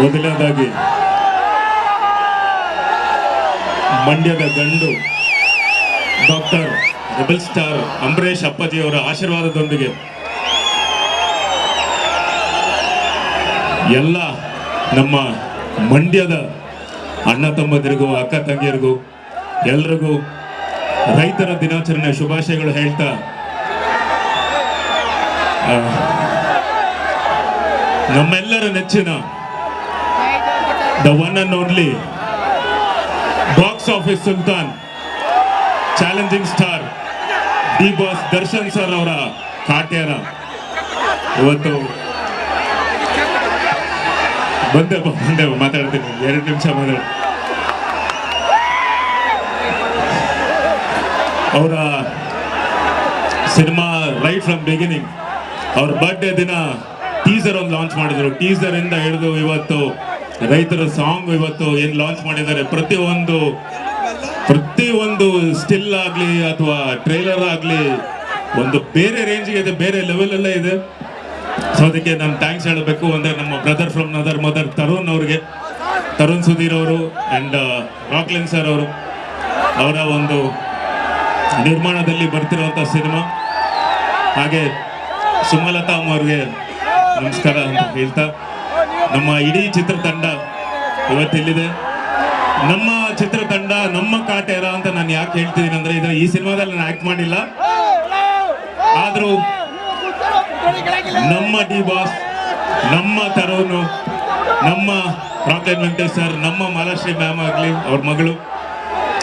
ಮೊದಲನೇದಾಗಿ ಮಂಡ್ಯದ ಗಂಡು ಡಾಕ್ಟರ್, ರೆಬಲ್ ಸ್ಟಾರ್ ಅಂಬರೀಷ್ ಅಪ್ಪಾಜಿಯವರ ಆಶೀರ್ವಾದದೊಂದಿಗೆ ಎಲ್ಲ ನಮ್ಮ ಮಂಡ್ಯದ ಅಣ್ಣ ತಮ್ಮದಿರಿಗೂ, ಅಕ್ಕ ತಂಗಿಯರಿಗೂ, ಎಲ್ರಿಗೂ ರೈತರ ದಿನಾಚರಣೆ ಶುಭಾಶಯಗಳು ಹೇಳ್ತಾ ನಮ್ಮೆಲ್ಲರ ನೆಚ್ಚಿನ the one and only box office Sultan challenging star D boss Darshan sir ಅವರ ಕಾಟ್ಯಾರ ಇವತ್ತು ಬಂದೆ ಬಂದೆ, ಮಾತಾಡ್ತೀನಿ. ಎರಡು ನಿಮಿಷ ಮಾತಾಡ. ಅವರ ಸಿನಿಮಾ ರೈಟ್ ಫ್ರಮ್ ಬಿಗಿನಿಂಗ್ ಅವ್ರ ಬರ್ಡೇ ದಿನ ಟೀಸರ್ ಒಂದು ಲಾಂಚ್ ಮಾಡಿದ್ರು. ಟೀಸರ್ ಇಂದ ಹಿಡಿದು ಇವತ್ತು ರೈತರ ಸಾಂಗ್ ಇವತ್ತು ಏನು ಲಾಂಚ್ ಮಾಡಿದ್ದಾರೆ? ಪ್ರತಿಯೊಂದು ಪ್ರತಿಯೊಂದು ಸ್ಟಿಲ್ ಆಗಲಿ ಅಥವಾ ಟ್ರೈಲರ್ ಆಗಲಿ, ಒಂದು ಬೇರೆ ರೇಂಜ್ಗೆ ಇದೆ, ಬೇರೆ ಲೆವೆಲ್ ಅಲ್ಲೇ ಇದೆ. ಸೊ ಅದಕ್ಕೆ ನಾನು ಥ್ಯಾಂಕ್ಸ್ ಹೇಳಬೇಕು. ಅಂದರೆ ನಮ್ಮ brother from another mother Tharun ಅವ್ರಿಗೆ. ತರುಣ್ ಸುಧೀರ್ ಅವರು ಅಂಡ್ ರಾಕ್ಲಿನ್ ಸರ್ ಅವರು. ಅವರ ಒಂದು ನಿರ್ಮಾಣದಲ್ಲಿ ಬರ್ತಿರುವಂಥ ಸಿನಿಮಾ. ಹಾಗೆ ಸುಮಲತಾ ಅಮ್ಮ ಅವ್ರಿಗೆ ನಮಸ್ಕಾರ ಅಂತ ಹೇಳ್ತಾ. ನಮ್ಮ ಇಡೀ ಚಿತ್ರತಂಡ ಇವತ್ತಿಲ್ಲಿದೆ. ನಮ್ಮ ಚಿತ್ರತಂಡ, ನಮ್ಮ ಕಾಟೇರ ಅಂತ ನಾನು ಯಾಕೆ ಹೇಳ್ತಿದ್ದೀನಿ ಅಂದ್ರೆ ಇದು ಈ ಸಿನಿಮಾದಲ್ಲಿ ನಾನು ಆಕ್ಟ್ ಮಾಡಿಲ್ಲ. ಆದ್ರೂ ನಮ್ಮ ಡಿ ಬಾಸ್, ನಮ್ಮ ತರೋನು ನಮ್ಮ ರಾಕೆಟ್ ವೆಂಕಟೇಶ್ ಸರ್, ನಮ್ಮ ಮಾಲಾಶ್ರೀ ಮ್ಯಾಮ್ ಆಗಲಿ, ಅವ್ರ ಮಗಳು,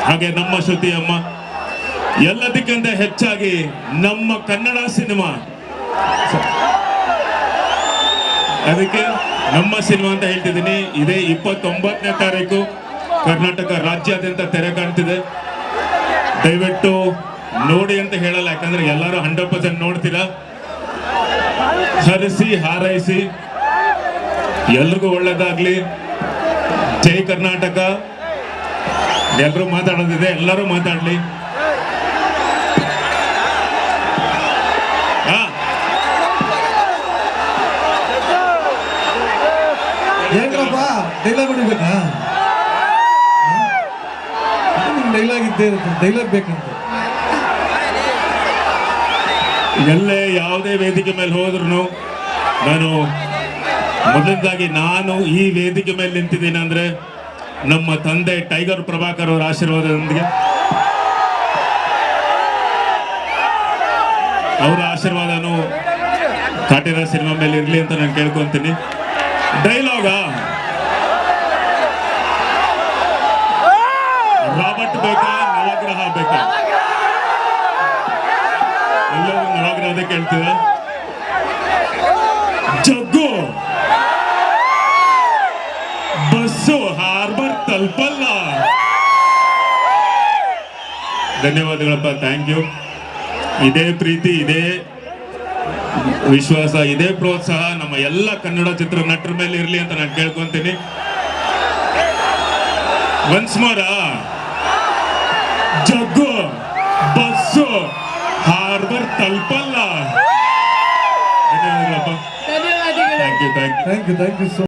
ಹಾಗೆ ನಮ್ಮ ಶ್ರುತಿ ಅಮ್ಮ, ಎಲ್ಲದಕ್ಕಿಂತ ಹೆಚ್ಚಾಗಿ ನಮ್ಮ ಕನ್ನಡ ಸಿನಿಮಾ. ಅದಕ್ಕೆ ನಮ್ಮ ಸಿನಿಮಾ ಅಂತ ಹೇಳ್ತಿದ್ದೀನಿ. ಇದೇ ಇಪ್ಪತ್ತೊಂಬತ್ತನೇ ತಾರೀಕು ಕರ್ನಾಟಕ ರಾಜ್ಯಾದ್ಯಂತ ತೆರೆ ಕಾಣ್ತಿದೆ. ದಯವಿಟ್ಟು ನೋಡಿ ಅಂತ ಹೇಳಲ್ಲ, ಯಾಕಂದ್ರೆ ಎಲ್ಲರೂ ಹಂಡ್ರೆಡ್ ಪರ್ಸೆಂಟ್ ನೋಡ್ತೀರಾ? ಹರಿಸಿ, ಹಾರೈಸಿ. ಎಲ್ರಿಗೂ ಒಳ್ಳೇದಾಗ್ಲಿ. ಜೈ ಕರ್ನಾಟಕ. ಎಲ್ಲರೂ ಮಾತಾಡೋದಿದೆ, ಎಲ್ಲರೂ ಮಾತಾಡ್ಲಿ. ಡೈಲಾಗ್ ಹೊಡಿಬೇಕಾ ಡೈಲಾಗ್ ಇದ್ದೇ ಇರುತ್ತೆ. ಡೈಲಾಗ್ ಬೇಕಂತ. ಎಲ್ಲೇ ಯಾವುದೇ ವೇದಿಕೆ ಮೇಲೆ ಹೋದ್ರು ನಾನು ಮೊದಲನೇದಾಗಿ ನಾನು ಈ ವೇದಿಕೆ ಮೇಲೆ ನಿಂತಿದ್ದೀನಿ ಅಂದ್ರೆ ನಮ್ಮ ತಂದೆ ಟೈಗರ್ ಪ್ರಭಾಕರ್ ಅವರ ಆಶೀರ್ವಾದದೊಂದಿಗೆ. ಅವರ ಆಶೀರ್ವಾದನೂ ಕಾಟಿರ ಸಿನಿಮಾ ಮೇಲೆ ಇರಲಿ ಅಂತ ನಾನು ಕೇಳ್ಕೊತೀನಿ. ಡೈಲಾಗ ಎಲ್ಲರೂ ಕೇಳ್ತೀವಿ ಜಗ್ಗು. ಬಸ್ಸು, ಹಾರ್ಬರ್ ತಲುಪಲ್ಲ. ಧನ್ಯವಾದಗಳಪ್ಪ ಥ್ಯಾಂಕ್ ಯು ಇದೇ ಪ್ರೀತಿ, ಇದೇ ವಿಶ್ವಾಸ, ಇದೇ ಪ್ರೋತ್ಸಾಹ. ನಮ್ಮ ಎಲ್ಲ ಕನ್ನಡ ಚಿತ್ರ ನಟರ ಮೇಲೆ ಇರಲಿ ಅಂತ ನಾನು ಕೇಳ್ಕೊಂತೀನಿ. Once more Jaggu, bus harbour ತಲುಪಲ್ಲ ಧನ್ಯವಾದಗಳಪ್ಪ ಧನ್ಯವಾದಗಳು thank you thank you thank you thank you so